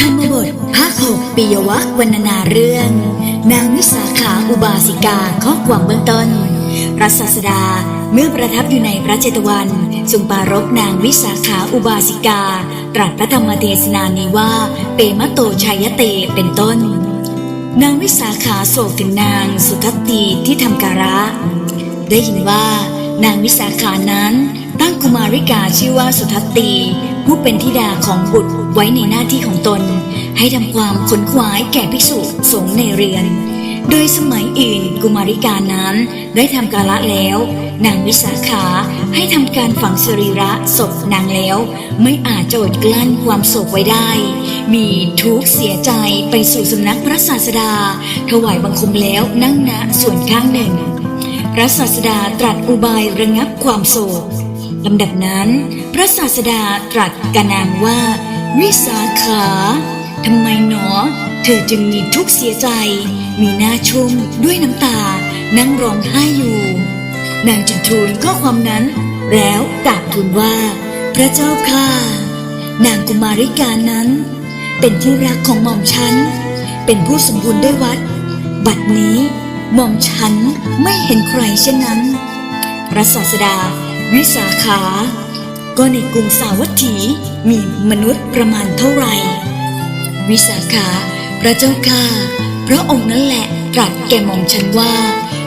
ธรรมบทภาคหกปิยวัควรรณนาเรื่อง นางวิสาขาอุบาสิกาข้อความเบื้องต้นพระศาสดาเมื่อประทับอยู่ในพระเจตวันทรงปรารบนางวิสาขาอุบาสิกา ตรัสพระธรรมเทศนานี้ว่า เปมะโตชัยเตเป็นต้น นางวิสาขาโศกถึงนางสุทัตตีที่ทำการะ ได้ยินว่านางวิสาขานั้น ตั้งกุมาริกาชื่อว่าสุทัตตี ผู้เป็นธิดาของบุตรไว้ในหน้าที่ของตน ให้ทำความขนขวายแก่ภิกษุสงฆ์ในเรือน โดยสมัยอื่นกุมาริกานั้นได้ทำกาละแล้ว นางวิสาขาให้ทำการฝังสรีระศพนางแล้ว ไม่อาจจดกลั้นความโศกไว้ได้ มีทุกข์เสียใจไปสู่สำนักพระศาสดา ถวายบังคมแล้วนั่งณส่วนข้างหนึ่งพระศาสดาตรัสอุบายระงับความโศก ลำดับนั้น พระศาสดาตรัสกบนางว่า วิสาขาทำไมหนอ เธอจึงมีทุกข์เสียใจ มีหน้าชุ่มด้วยน้ำตา นั่งร้องไห้อยู่ นางจึงทูลข้อความนั้น แล้วกราบทูลว่า พระเจ้าค่ะ นางกุมาริกานั้น เป็นที่รักของหม่อมฉัน เป็นผู้สมบูรณ์ด้วยวัด บัดนี้หม่อมฉันไม่เห็นใครเช่นนั้น พระศาสดา วิสาขา ก็ในกรุงสาวัตถีมีมนุษย์ประมาณเท่าไหร่ วิสาขา พระเจ้าค่ะ พระองค์นั่นแหละตรัสแก่มอมฉันว่า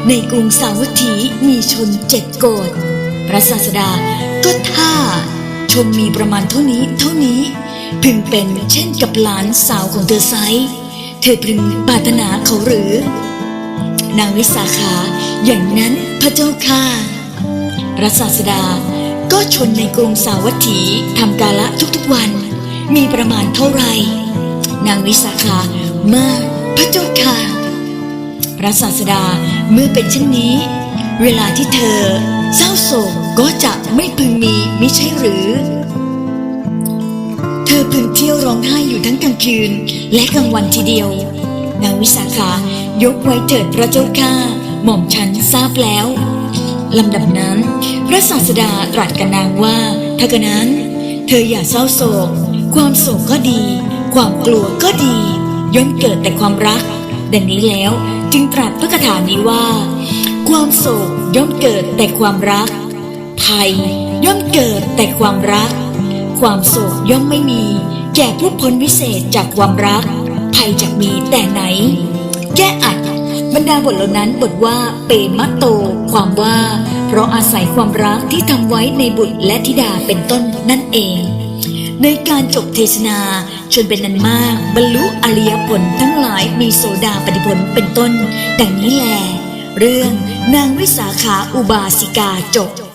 ในกรุงสาวัตถีมีชนเจ็ดโกดพระศาสดาก็ถ้าชนมีประมาณเท่านี้เท่านี้ พึงเป็นเช่นกับหลานสาวของเธอไซเธอพึงปรารถนาเขาหรือ นางวิสาขาอย่างนั้นพระเจ้าค่ะ พระศาสดาก็ชนในกรุงสาวัตถีทำกาละทุกๆวัน มีประมาณเท่าไหร่ นางวิสาขามากพระเจ้าค่ะพระศาสดาเมื่อเป็นเช่นนี้ เวลาที่เธอเศร้าโศกก็จะไม่พึงมีมิใช่หรือ เธอพึงเที่ยวร้องไห้อยู่ทั้งกลางคืนและกลางวันทีเดียว นางวิสาขายกไว้เถิดพระเจ้าข้าหม่อมฉันทราบแล้วลำดับนั้น พระศาสดาตรัสกับนางว่าถ้ากระนั้น เธออย่าเศร้าโศก ความโศกก็ดี ความกลัวก็ดี ย่อมเกิดแต่ความรัก ดังนี้แล้วจึงตรัสพระคาถานี้ว่า ความโศกย่อมเกิดแต่ความรัก ภัยย่อมเกิดแต่ความรัก ความโศกย่อมไม่มี แก่ผู้พ้นวิเศษจากความรัก ภัยจะมีแต่ไหน แก้อัดบรรดาบทเหล่านั้นบทว่าเปมะโต ความว่า เพราะอาศัยความรักที่ทำไว้ในบุตรและธิดาเป็นต้นนั่นเอง ในการจบเทศนาชนเป็นนันมาก บรรลุอริยผลทั้งหลายมีโสดาปฏิผลเป็นต้น ดังนี้แล เรื่องนางวิสาขาอุบาสิกาจบ